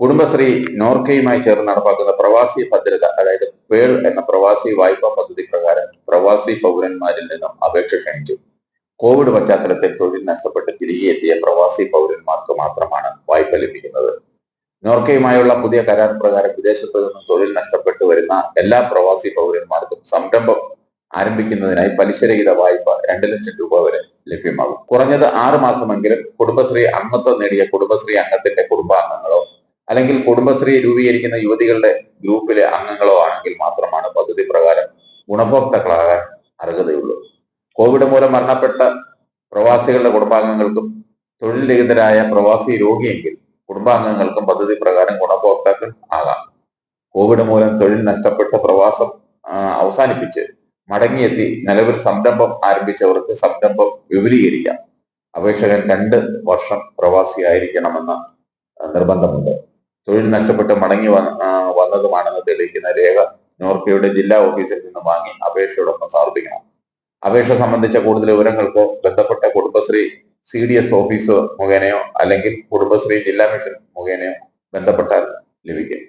കുടുംബശ്രീ നോർക്കയുമായി ചേർന്ന് നടപ്പാക്കുന്ന പ്രവാസി ഭദ്രത അതായത് പേൾ എന്ന പ്രവാസി വായ്പാ പദ്ധതി പ്രകാരം പ്രവാസി പൗരന്മാരിൽ നിന്നും അപേക്ഷ ക്ഷണിച്ചു. കോവിഡ് പശ്ചാത്തലത്തിൽ തൊഴിൽ നഷ്ടപ്പെട്ട് തിരികെ എത്തിയ പ്രവാസി പൗരന്മാർക്ക് മാത്രമാണ് വായ്പ ലഭിക്കുന്നത്. നോർക്കയുമായുള്ള പുതിയ കരാർ പ്രകാരം വിദേശത്ത് നിന്നും തൊഴിൽ നഷ്ടപ്പെട്ടു വരുന്ന എല്ലാ പ്രവാസി പൗരന്മാർക്കും സംരംഭം ആരംഭിക്കുന്നതിനായി പലിശരഹിത വായ്പ രണ്ട് ലക്ഷം രൂപ വരെ ലഭ്യമാകും. കുറഞ്ഞത് ആറ് മാസമെങ്കിലും കുടുംബശ്രീ അംഗത്വം നേടിയ കുടുംബശ്രീ അംഗത്തിന്റെ കുടുംബാംഗങ്ങളോ അല്ലെങ്കിൽ കുടുംബശ്രീ രൂപീകരിക്കുന്ന യുവതികളുടെ ഗ്രൂപ്പിലെ അംഗങ്ങളോ ആണെങ്കിൽ മാത്രമാണ് പദ്ധതി പ്രകാരം ഗുണഭോക്താക്കളാകാൻ അർഹതയുള്ളൂ. കോവിഡ് മൂലം മരണപ്പെട്ട പ്രവാസികളുടെ കുടുംബാംഗങ്ങൾക്കും തൊഴിൽ രഹിതരായ പ്രവാസി രോഗിയെങ്കിൽ കുടുംബാംഗങ്ങൾക്കും പദ്ധതി പ്രകാരം ഗുണഭോക്താക്കൾ ആകാം. കോവിഡ് മൂലം തൊഴിൽ നഷ്ടപ്പെട്ട പ്രവാസം അവസാനിപ്പിച്ച് മടങ്ങിയെത്തി നിലവിൽ സംരംഭം ആരംഭിച്ചവർക്ക് സംരംഭം വിപുലീകരിക്കാം. അപേക്ഷകൻ രണ്ട് വർഷം പ്രവാസിയായിരിക്കണമെന്ന നിർബന്ധമുണ്ട്. തൊഴിൽ നഷ്ടപ്പെട്ട് മടങ്ങി വന്നതുമാണെന്ന് തെളിയിക്കുന്ന രേഖ നോർക്കയുടെ ജില്ലാ ഓഫീസിൽ നിന്ന് വാങ്ങി അപേക്ഷയോടൊപ്പം സമർപ്പിക്കണം. അപേക്ഷ സംബന്ധിച്ച കൂടുതൽ വിവരങ്ങൾക്ക് ബന്ധപ്പെട്ട Kudumbashree C D S office മുഖേനയോ അല്ലെങ്കിൽ കുടുംബശ്രീ ജില്ലാ മിഷൻ മുഖേനയോ ബന്ധപ്പെട്ടാൽ ലഭിക്കും.